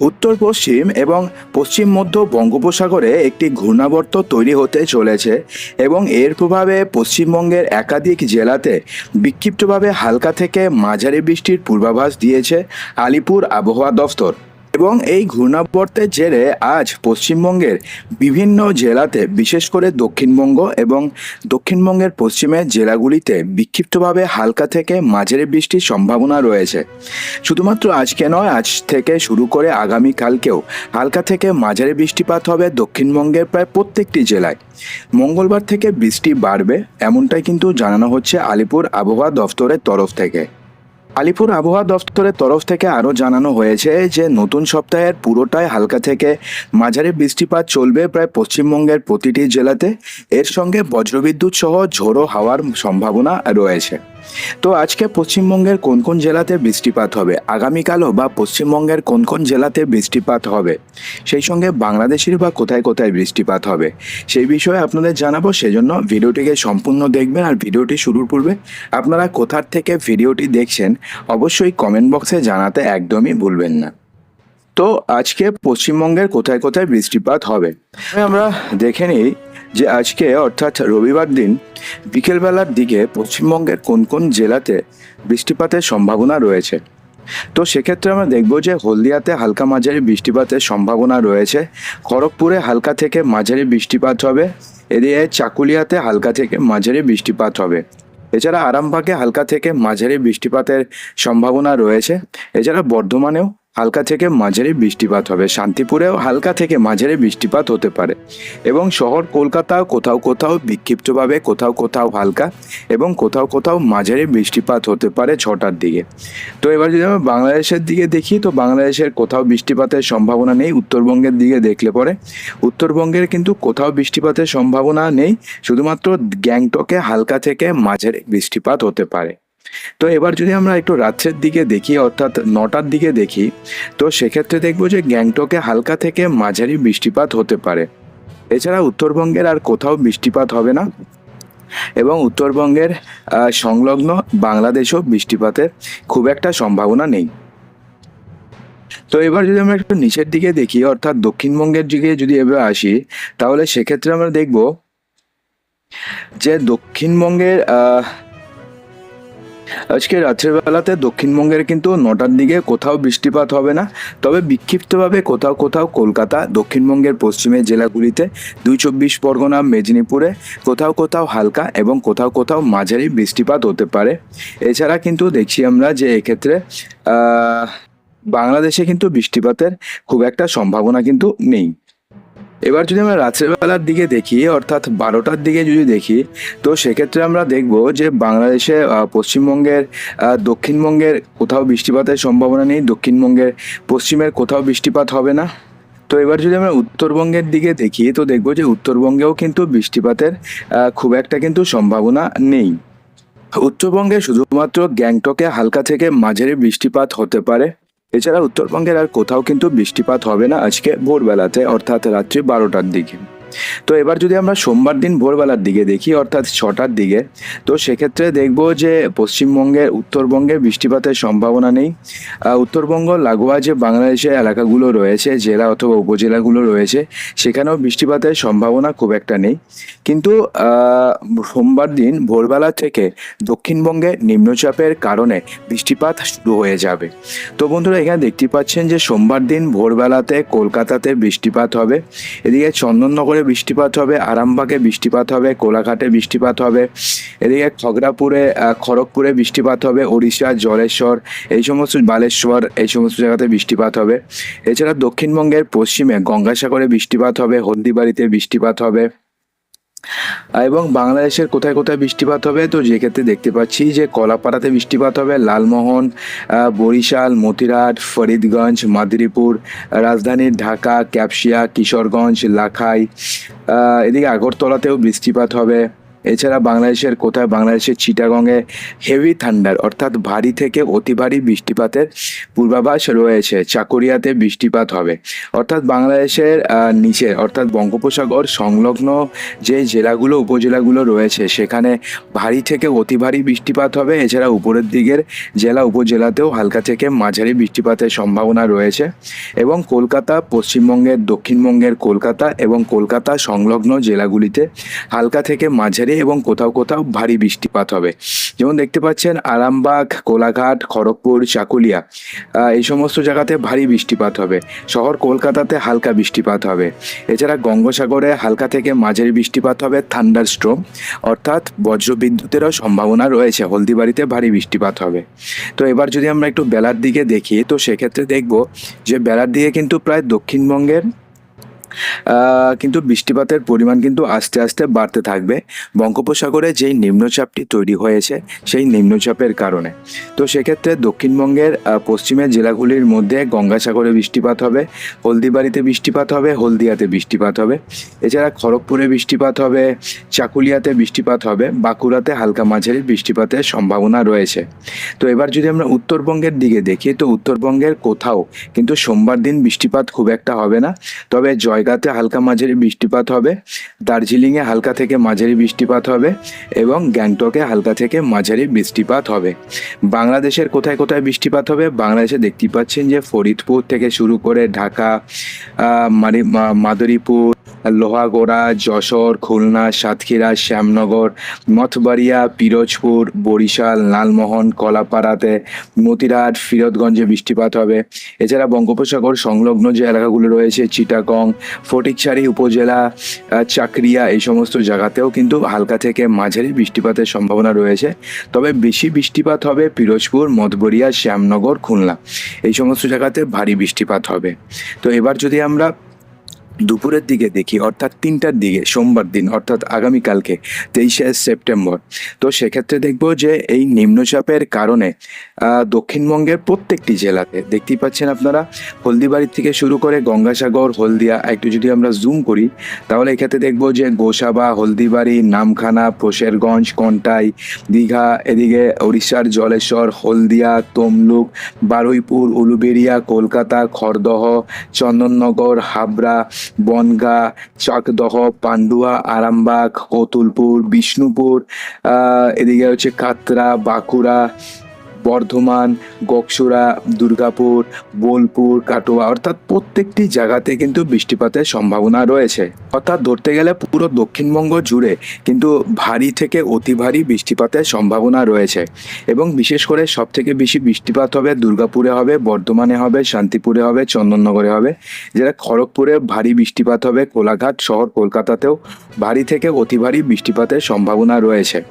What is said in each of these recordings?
উত্তর পশ্চিম এবং পশ্চিম মধ্য বঙ্গোপসাগরে একটি ঘূর্ণাবর্ত তৈরি হতে চলেছে এবং এর প্রভাবে পশ্চিমবঙ্গের একাধিক জেলাতে বিক্ষিপ্তভাবে হালকা থেকে মাঝারি বৃষ্টির পূর্বাভাস দিয়েছে আলিপুর আবহাওয়া দফতর। এবং এই ঘূর্ণাবর্তের জেরে আজ পশ্চিমবঙ্গের বিভিন্ন জেলাতে, বিশেষ করে দক্ষিণবঙ্গ এবং দক্ষিণবঙ্গের পশ্চিমের জেলাগুলিতে বিক্ষিপ্তভাবে হালকা থেকে মাঝারি বৃষ্টির সম্ভাবনা রয়েছে। শুধুমাত্র আজকে নয়, আজ থেকে শুরু করে আগামীকালকেও হালকা থেকে মাঝারি বৃষ্টিপাত হবে দক্ষিণবঙ্গের প্রায় প্রত্যেকটি জেলায়। মঙ্গলবার থেকে বৃষ্টি বাড়বে, এমনটাই কিন্তু জানানো হচ্ছে আলিপুর আবহাওয়া দফতরের তরফ থেকে। আলিপুর আবহাওয়া দফতরের তরফ থেকে আরও জানানো হয়েছে যে নতুন সপ্তাহের পুরোটাই হালকা থেকে মাঝারি বৃষ্টিপাত চলবে প্রায় পশ্চিমবঙ্গের প্রতিটি জেলাতে। এর সঙ্গে বজ্রবিদ্যুৎ সহ ঝোড়ো হাওয়ার সম্ভাবনা রয়েছে। তো আজকে পশ্চিমবঙ্গের কোন কোন জেলাতে বৃষ্টিপাত হবে? আগামীকালও বা পশ্চিমবঙ্গের কোন কোন জেলাতে বৃষ্টিপাত হবে? সেই সঙ্গে বাংলাদেশের বা কোথায় কোথায় বৃষ্টিপাত হবে? সেই বিষয়ে আপনাদের জানাব, সেজন্য ভিডিওটিকে সম্পূর্ণ দেখবেন আর ভিডিওটি শুরুর পূর্বে আপনারা কোথার থেকে ভিডিওটি দেখছেন অবশ্যই কমেন্ট বক্সে জানাতে একদমই ভুলবেন না। তো আজকে পশ্চিমবঙ্গের কোথায় কোথায় বৃষ্টিপাত হবে? আমরা দেখে নিই যে আজকে, অর্থাৎ রবিবার দিন, বিকেলবেলার দিকে পশ্চিমবঙ্গের কোন কোন জেলাতে বৃষ্টিপাতের সম্ভাবনা রয়েছে? তো সেক্ষেত্রে আমরা দেখব যে হলদিয়াতে হালকা মাঝারি বৃষ্টিপাতের সম্ভাবনা রয়েছে, খড়গপুরে হালকা থেকে মাঝারি বৃষ্টিপাত হবে, এদিকে চাকুলিয়াতে হালকা থেকে মাঝারি বৃষ্টিপাত হবে। এছাড়া আরামবাগে হালকা থেকে মাঝারি বৃষ্টিপাতের সম্ভাবনা রয়েছে, এছাড়া বর্ধমানেও হালকা থেকে মাঝারি বৃষ্টিপাত হবে। শান্তিপুরেও হালকা থেকে মাঝারি বৃষ্টিপাত হতে পারে এবং শহর কলকাতাও কোথাও কোথাও বিক্ষিপ্তভাবে, কোথাও কোথাও হালকা এবং কোথাও কোথাও মাঝারি বৃষ্টিপাত হতে পারে ছটার দিকে। তো এবার যদি আমরা বাংলাদেশের দিকে দেখি, তো বাংলাদেশের কোথাও বৃষ্টিপাতের সম্ভাবনা নেই, উত্তরবঙ্গের দিকে দেখলে পরে। উত্তরবঙ্গের কিন্তু কোথাও বৃষ্টিপাতের সম্ভাবনা নেই, শুধুমাত্র গ্যাংটকে হালকা থেকে মাঝারি বৃষ্টিপাত হতে পারে। তো এবার যদি আমরা একটু রাত্রের দিকে দেখি, অর্থাৎ নটার দিকে দেখি, তো সেক্ষেত্রে দেখব যে গ্যাংটকে হালকা থেকে মাঝারি বৃষ্টিপাত হতে পারে। এছাড়া উত্তরবঙ্গের আর কোথাও বৃষ্টিপাত হবে না। এবং উত্তরবঙ্গের সংলগ্ন বাংলাদেশেও বৃষ্টিপাতের খুব একটা সম্ভাবনা নেই। তো এবার যদি আমরা একটু নিচের দিকে দেখি, অর্থাৎ দক্ষিণবঙ্গের দিকে যদি এবার আসি, তাহলে সেক্ষেত্রে আমরা দেখব যে দক্ষিণবঙ্গের আজকে রাত্রের বেলাতে দক্ষিণবঙ্গের কিন্তু নটার দিকে কোথাও বৃষ্টিপাত হবে না। তবে বিক্ষিপ্তভাবে কোথাও কোথাও কলকাতা, দক্ষিণবঙ্গের পশ্চিমের জেলাগুলিতে দুই চব্বিশ পরগনা, মেদিনীপুরে কোথাও কোথাও হালকা এবং কোথাও কোথাও মাঝারি বৃষ্টিপাত হতে পারে। এছাড়া কিন্তু দেখছি আমরা যে এক্ষেত্রে বাংলাদেশে কিন্তু বৃষ্টিপাতের খুব একটা সম্ভাবনা কিন্তু নেই। এবার যদি আমরা রাত্রেবেলার দিকে দেখি, অর্থাৎ বারোটার দিকে যদি দেখি, তো সেক্ষেত্রে আমরা দেখব যে বাংলাদেশে পশ্চিমবঙ্গের দক্ষিণবঙ্গের কোথাও বৃষ্টিপাতের সম্ভাবনা নেই, দক্ষিণবঙ্গের পশ্চিমের কোথাও বৃষ্টিপাত হবে না। তো এবার যদি আমরা উত্তরবঙ্গের দিকে দেখি, তো দেখব যে উত্তরবঙ্গেও কিন্তু বৃষ্টিপাতের খুব একটা কিন্তু সম্ভাবনা নেই। উত্তরবঙ্গে শুধুমাত্র গ্যাংটকে হালকা থেকে মাঝারি বৃষ্টিপাত হতে পারে। এছাড়া উত্তরবঙ্গের আর কোথাও কিন্তু বৃষ্টিপাত হবে না আজকে ভোরবেলাতে অর্থাৎ রাত্রি বারোটার দিকে। তো এবার যদি আমরা সোমবার দিন ভোরবেলার দিকে দেখি, অর্থাৎ ছটার দিকে, তো সেক্ষেত্রে দেখব যে পশ্চিমবঙ্গের উত্তরবঙ্গে বৃষ্টিপাতের সম্ভাবনা নেই। উত্তরবঙ্গ, লাগোয়া যে বাংলাদেশের এলাকাগুলো রয়েছে, জেলা অথবা উপজেলাগুলো রয়েছে, সেখানেও বৃষ্টিপাতের সম্ভাবনা খুব একটা নেই। কিন্তু সোমবার দিন ভোরবেলা থেকে দক্ষিণবঙ্গে নিম্নচাপের কারণে বৃষ্টিপাত শুরু হয়ে যাবে। তো বন্ধুরা, এখানে দেখতে পাচ্ছেন যে সোমবার দিন ভোরবেলাতে কলকাতাতে বৃষ্টিপাত হবে। এদিকে চন্দননগরে বৃষ্টিপাত হবে, আরামবাগে বৃষ্টিপাত হবে, কোলাঘাটে বৃষ্টিপাত হবে, এদিকে খগড়াপুরে খড়গপুরে বৃষ্টিপাত হবে, ওড়িশা, জলেশ্বর, এই সমস্ত বালেশ্বর, এই সমস্ত জায়গাতে বৃষ্টিপাত হবে। এছাড়া দক্ষিণবঙ্গের পশ্চিমে গঙ্গাসাগরে বৃষ্টিপাত হবে, হলদিবাড়িতে বৃষ্টিপাত হবে। এবং বাংলাদেশের কোথায় কোথায় বৃষ্টিপাত হবে, তো যে ক্ষেত্রে দেখতে পাচ্ছি যে কলাপাড়াতে বৃষ্টিপাত হবে, লালমোহন বরিশাল, মতিরাট, ফরিদগঞ্জ, মাদিরীপুর রাজধানীর ঢাকা, ক্যাপসিয়া, কিশোরগঞ্জ, লাখাই এদিকে আগরতলাতেও বৃষ্টিপাত হবে। এছাড়া বাংলাদেশের কোথায়, বাংলাদেশের চিটাগংয়ে হেভি থান্ডার অর্থাৎ ভারী থেকে অতি ভারী বৃষ্টিপাতের পূর্বাভাস রয়েছে। চাকুরিয়াতে বৃষ্টিপাত হবে। অর্থাৎ বাংলাদেশের নিচে, অর্থাৎ বঙ্গোপসাগর সংলগ্ন যে জেলাগুলো, উপজেলাগুলো রয়েছে, সেখানে ভারী থেকে অতি ভারী বৃষ্টিপাত হবে। এছাড়া উপরের দিকের জেলা, উপজেলাতেও হালকা থেকে মাঝারি বৃষ্টিপাতের সম্ভাবনা রয়েছে। এবং কলকাতা, পশ্চিমবঙ্গের, দক্ষিণবঙ্গের কলকাতা এবং কলকাতা সংলগ্ন জেলাগুলিতে হালকা থেকে মাঝারি এবং কোথাও কোথাও ভারী বৃষ্টিপাত হবে। যেমন দেখতে পাচ্ছেন আরামবাগ, কোলাঘাট, খড়গপুর, চাকুলিয়া এই সমস্ত জায়গাতে ভারী বৃষ্টিপাত হবে। শহর কলকাতাতে হালকা বৃষ্টিপাত হবে। এছাড়া গঙ্গোসাগরে হালকা থেকে মাঝারি বৃষ্টিপাত হবে, থান্ডার স্ট্রোম অর্থাৎ বজ্রবিদ্যুতেরও সম্ভাবনা রয়েছে। হলদিবাড়িতে ভারী বৃষ্টিপাত হবে। তো এবার যদি আমরা একটু বেলার দিকে দেখি, তো সেক্ষেত্রে দেখব যে বেলার দিকে কিন্তু প্রায় দক্ষিণবঙ্গের কিন্তু বৃষ্টিপাতের পরিমাণ কিন্তু আস্তে আস্তে বাড়তে থাকবে। বঙ্গোপসাগরে যেই নিম্নচাপটি তৈরি হয়েছে, সেই নিম্নচাপের কারণে। তো সেক্ষেত্রে দক্ষিণবঙ্গের পশ্চিমের জেলাগুলির মধ্যে গঙ্গাসাগরে বৃষ্টিপাত হবে, হলদিবাড়িতে বৃষ্টিপাত হবে, হলদিয়াতে বৃষ্টিপাত হবে। এছাড়া খড়গপুরে বৃষ্টিপাত হবে, চাকুলিয়াতে বৃষ্টিপাত হবে, বাঁকুড়াতে হালকা মাঝারি বৃষ্টিপাতের সম্ভাবনা রয়েছে। তো এবার যদি আমরা উত্তরবঙ্গের দিকে দেখি, তো উত্তরবঙ্গের কোথাও কিন্তু সোমবার দিন বৃষ্টিপাত খুব একটা হবে না। তবে জয়গাতে হালকা মাঝারি বৃষ্টিপাত হবে, দার্জিলিংয়ে হালকা থেকে মাঝারি বৃষ্টিপাত হবে এবং গ্যাংটকে হালকা থেকে মাঝারি বৃষ্টিপাত হবে। বাংলাদেশের কোথায় কোথায় বৃষ্টিপাত হবে? বাংলাদেশে দেখতে পাচ্ছেন যে ফরিদপুর থেকে শুরু করে ঢাকা মাদারীপুর লোহাগড়া, যশোর, খুলনা, সাতক্ষীরা, শ্যামনগর, মঠবাড়িয়া, পিরোজপুর, বরিশাল, লালমোহন, কলাপাড়াতে, মতিরাট, ফিরোজগঞ্জে বৃষ্টিপাত হবে। এছাড়া বঙ্গোপসাগর সংলগ্ন যে এলাকাগুলো রয়েছে, চিটাগং, ফটিকছড়ি উপজেলা চাকরিয়া, এই সমস্ত জায়গাতেও কিন্তু হালকা থেকে মাঝারি বৃষ্টিপাতের সম্ভাবনা রয়েছে। তবে বেশি বৃষ্টিপাত হবে পিরোজপুর মঠবরিয়া শ্যামনগর, খুলনা। এই সমস্ত জায়গাতে ভারী বৃষ্টিপাত হবে। তো এবার যদি আমরা দুপুরের দিকে দেখি, অর্থাৎ তিনটার দিকে, সোমবার দিন, অর্থাৎ আগামীকালকে তেইশে সেপ্টেম্বর। তো সেক্ষেত্রে দেখব যে এই নিম্নচাপের কারণে দক্ষিণবঙ্গের প্রত্যেকটি জেলাতে, দেখতেই পাচ্ছেন আপনারা, হলদিবাড়ি থেকে শুরু করে গঙ্গাসাগর, হলদিয়া, একটু যদি আমরা জুম করি, তাহলে এক্ষেত্রে দেখব যে গোসাবা, হলদিবাড়ি, নামখানা প্রশেরগঞ্জ কন্টাই, দীঘা, এদিকে উড়িষ্যার জলেশ্বর, হলদিয়া, তমলুক, বারুইপুর, উলুবেড়িয়া, কলকাতা, খড়দহ, চন্দননগর, হাবড়া বনগা চাকদহ পান্ডুয়া আরামবাগ কতুলপুর বিষ্ণুপুর এদিকে হচ্ছে কাতরা বাঁকুড়া বর্ধমান, গকসুরা, দুর্গাপুর, বোলপুর, কাটোয়া অর্থাৎ প্রত্যেকটি জায়গাতে কিন্তু বৃষ্টিপাতের সম্ভাবনা রয়েছে। অর্থাৎ ধরতে গেলে পুরো দক্ষিণবঙ্গ জুড়ে কিন্তু ভারী থেকে অতি ভারী বৃষ্টিপাতের সম্ভাবনা রয়েছে এবং বিশেষ করে সব থেকে বেশি বৃষ্টিপাত হবে দুর্গাপুরে হবে, বর্ধমানে হবে, শান্তিপুরে হবে, চন্দননগরে হবে। যেটা খড়গপুরে ভারী বৃষ্টিপাত হবে, কোলাঘাট শহর কলকাতাতেও ভারী থেকে অতি ভারী বৃষ্টিপাতের সম্ভাবনা রয়েছে।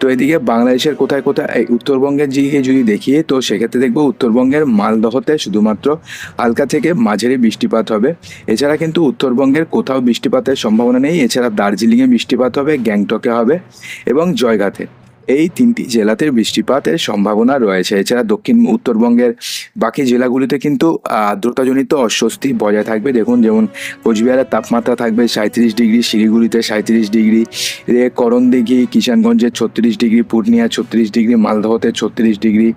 তো এদিকে বাংলাদেশের কোথায় কোথায় উত্তরবঙ্গের দিকে যদি দেখি তো সেক্ষেত্রে দেখব উত্তরবঙ্গের মালদহতে শুধুমাত্র হালকা থেকে মাঝারি বৃষ্টিপাত হবে। এছাড়া কিন্তু উত্তরবঙ্গের কোথাও বৃষ্টিপাতের সম্ভাবনা নেই। এছাড়া দার্জিলিংয়ে বৃষ্টিপাত হবে, গ্যাংটকে হবে এবং জয়গাতে। এই তিনটি জেলাতে বৃষ্টিপাতের সম্ভাবনা রয়েছে। এছাড়া দক্ষিণ উত্তরবঙ্গের বাকি জেলাগুলিতে কিন্তু আর্দ্রতাজনিত অস্বস্তি বজায় থাকবে। দেখুন, যেমন কোচবিহারের তাপমাত্রা থাকবে সাঁত্রিশ ডিগ্রি, শিলিগুড়িতে সাঁত্রিশ ডিগ্রি এদিকে করণদিঘি, কিষানগঞ্জে ছত্রিশ ডিগ্রি, পূর্ণিয়া ছত্রিশ ডিগ্রি, মালদহতে ছত্রিশ ডিগ্রি।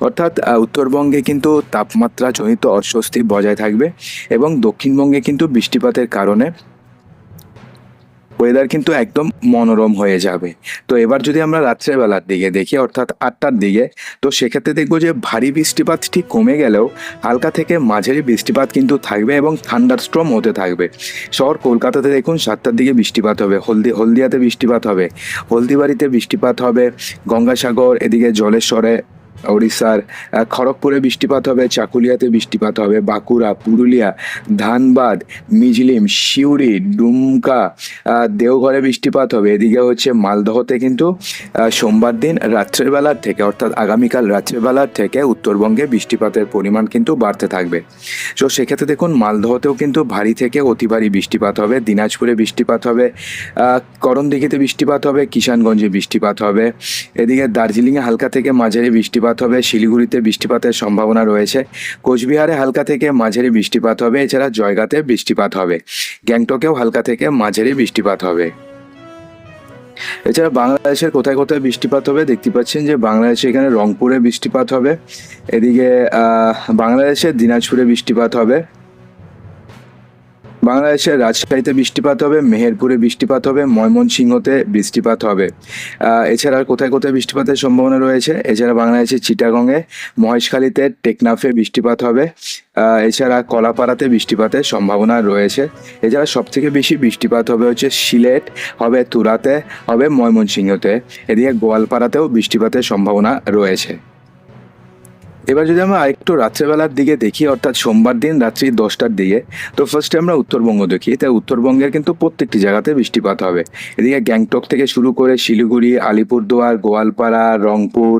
অর্থাৎ উত্তরবঙ্গে কিন্তু তাপমাত্রা জনিত অস্বস্তি বজায় থাকবে এবং দক্ষিণবঙ্গে কিন্তু বৃষ্টিপাতের কারণে ওয়েদার কিন্তু একদম মনোরম হয়ে যাবে। তো এবার যদি আমরা রাত্রেবেলার দিকে দেখি, অর্থাৎ আটটার দিকে, তো সেক্ষেত্রে দেখব যে ভারী বৃষ্টিপাত ঠিক কমে গেলেও হালকা থেকে মাঝারি বৃষ্টিপাত কিন্তু থাকবে এবং ঠান্ডার স্ট্রম হতে থাকবে। শহর কলকাতাতে দেখুন সাতটার দিকে বৃষ্টিপাত হবে, হলদি হলদিয়াতে বৃষ্টিপাত হবে, হলদিবাড়িতে বৃষ্টিপাত হবে, গঙ্গাসাগর, এদিকে জলেশ্বরে আহ, খড়গপুরে বৃষ্টিপাত হবে চাকুলিয়াতে বৃষ্টিপাত হবে বাঁকুড়া পুরুলিয়া ধানবাদ মিজলিম সিউড়ি ডুমকা দেওঘরে বৃষ্টিপাত হবে। এদিকে হচ্ছে মালদহতে কিন্তু সোমবার দিন রাত্রের বেলার থেকে অর্থাৎ আগামীকাল রাত্রের বেলার থেকে উত্তরবঙ্গে বৃষ্টিপাতের পরিমাণ কিন্তু বাড়তে থাকবে। তো সেক্ষেত্রে দেখুন মালদহতেও কিন্তু ভারী থেকে অতি ভারী বৃষ্টিপাত হবে দিনাজপুরে বৃষ্টিপাত হবে করণদিঘিতে বৃষ্টিপাত হবে কিষানগঞ্জে বৃষ্টিপাত হবে। এদিকে দার্জিলিংয়ে হালকা থেকে মাঝারি বৃষ্টিপাত হবে, শিলিগুড়িতে বৃষ্টিপাতের সম্ভাবনা রয়েছে। কোচবিহারে হালকা থেকে মাঝারি বৃষ্টিপাত হবে, এছাড়া জয়গাতে বৃষ্টিপাত হবে। গ্যাংটকেও হালকা থেকে মাঝারি বৃষ্টিপাত হবে। এছাড়া বাংলাদেশের কোথায় কোথায় বৃষ্টিপাত হবে, দেখতে পাচ্ছেন যে বাংলাদেশে এখানে রংপুরে বৃষ্টিপাত হবে, এদিকে বাংলাদেশের দিনাজপুরে বৃষ্টিপাত হবে। বাংলাদেশের রাজশাহীতে বৃষ্টিপাত হবে, মেহেরপুরে বৃষ্টিপাত হবে, ময়মনসিংহতে বৃষ্টিপাত হবে। এছাড়া কোথায় কোথায় বৃষ্টিপাতের সম্ভাবনা রয়েছে? এছাড়া বাংলাদেশের চিটাগংয়ে, মহেশখালীতে, টেকনাফে বৃষ্টিপাত হবে। এছাড়া কলাপাড়াতে বৃষ্টিপাতের সম্ভাবনা রয়েছে। এছাড়া সব থেকে বেশি বৃষ্টিপাত হবে হচ্ছে সিলেট, হবে তুরাতে, হবে ময়মনসিংহতে। এদিকে গোয়ালপাড়াতেও বৃষ্টিপাতের সম্ভাবনা রয়েছে। এবার যদি আমরা আরেকটু রাত্রেবেলার দিকে দেখি, অর্থাৎ সোমবার দিন রাত্রি দশটার দিকে, তো ফার্স্টে আমরা উত্তরবঙ্গ দেখি। তাই উত্তরবঙ্গের কিন্তু প্রত্যেকটি জায়গাতে বৃষ্টিপাত হবে। এদিকে গ্যাংটক থেকে শুরু করে শিলিগুড়ি, আলিপুরদুয়ার, গোয়ালপাড়া, রংপুর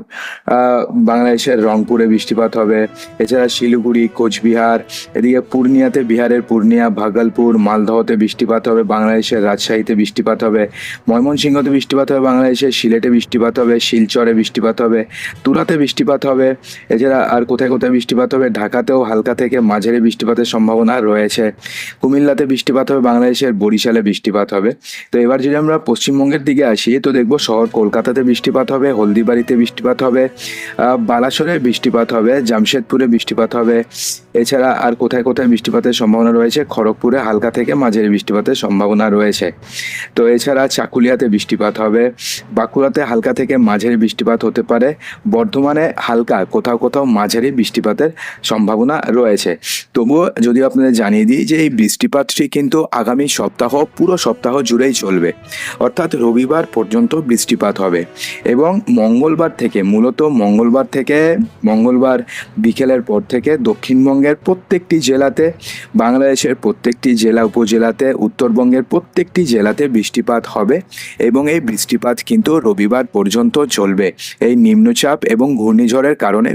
বাংলাদেশের রংপুরে বৃষ্টিপাত হবে। এছাড়া শিলিগুড়ি, কোচবিহার, এদিকে পূর্ণিয়াতে বিহারের পূর্ণিয়া, ভাগলপুর মালদহতে বৃষ্টিপাত হবে, বাংলাদেশের রাজশাহীতে বৃষ্টিপাত হবে, ময়মনসিংহতে বৃষ্টিপাত হবে, বাংলাদেশের সিলেটে বৃষ্টিপাত হবে, শিলচরে বৃষ্টিপাত হবে, তুরাতে বৃষ্টিপাত হবে। এছাড়া আর কোথায় কোথায় বৃষ্টিপাত হবে? ঢাকাতেও হালকা থেকে মাঝারি বৃষ্টিপাতের সম্ভাবনা রয়েছে। কুমিল্লাতে বৃষ্টিপাত হবে, বাংলাদেশের বরিশালে বৃষ্টিপাত হবে। তো এবার যদি আমরা পশ্চিমবঙ্গের দিকে আসি, তো দেখব শহর কলকাতাতে বৃষ্টিপাত হবে, হলদিবাড়িতে বৃষ্টিপাত হবে বালাসরে বৃষ্টিপাত হবে, জামশেদপুরে বৃষ্টিপাত হবে। এছাড়া আর কোথায় কোথায় বৃষ্টিপাতের সম্ভাবনা রয়েছে? খড়গপুরে হালকা থেকে মাঝারি বৃষ্টিপাতের সম্ভাবনা রয়েছে। তো এছাড়া চাকুলিয়াতে বৃষ্টিপাত হবে, বাঁকুড়াতে হালকা থেকে মাঝারি বৃষ্টিপাত হতে পারে, বর্ধমানে হালকা, কোথাও কোথাও মাঝারি বৃষ্টিপাতের সম্ভাবনা রয়েছে। তবুও যদিও আপনাদের জানিয়ে দিই যে এই বৃষ্টিপাতটি কিন্তু আগামী সপ্তাহ, পুরো সপ্তাহ জুড়েই চলবে। অর্থাৎ রবিবার পর্যন্ত বৃষ্টিপাত হবে এবং মঙ্গলবার থেকে, মূলত মঙ্গলবার থেকে, মঙ্গলবার বিকেলের পর থেকে দক্ষিণবঙ্গের প্রত্যেকটি জেলাতে, বাংলাদেশের প্রত্যেকটি জেলা উপজেলাতে, উত্তরবঙ্গের প্রত্যেকটি জেলাতে বৃষ্টিপাত হবে এবং এই বৃষ্টিপাত কিন্তু রবিবার পর্যন্ত চলবে। এই নিম্নচাপ এবং ঘূর্ণিঝড়ের কারণে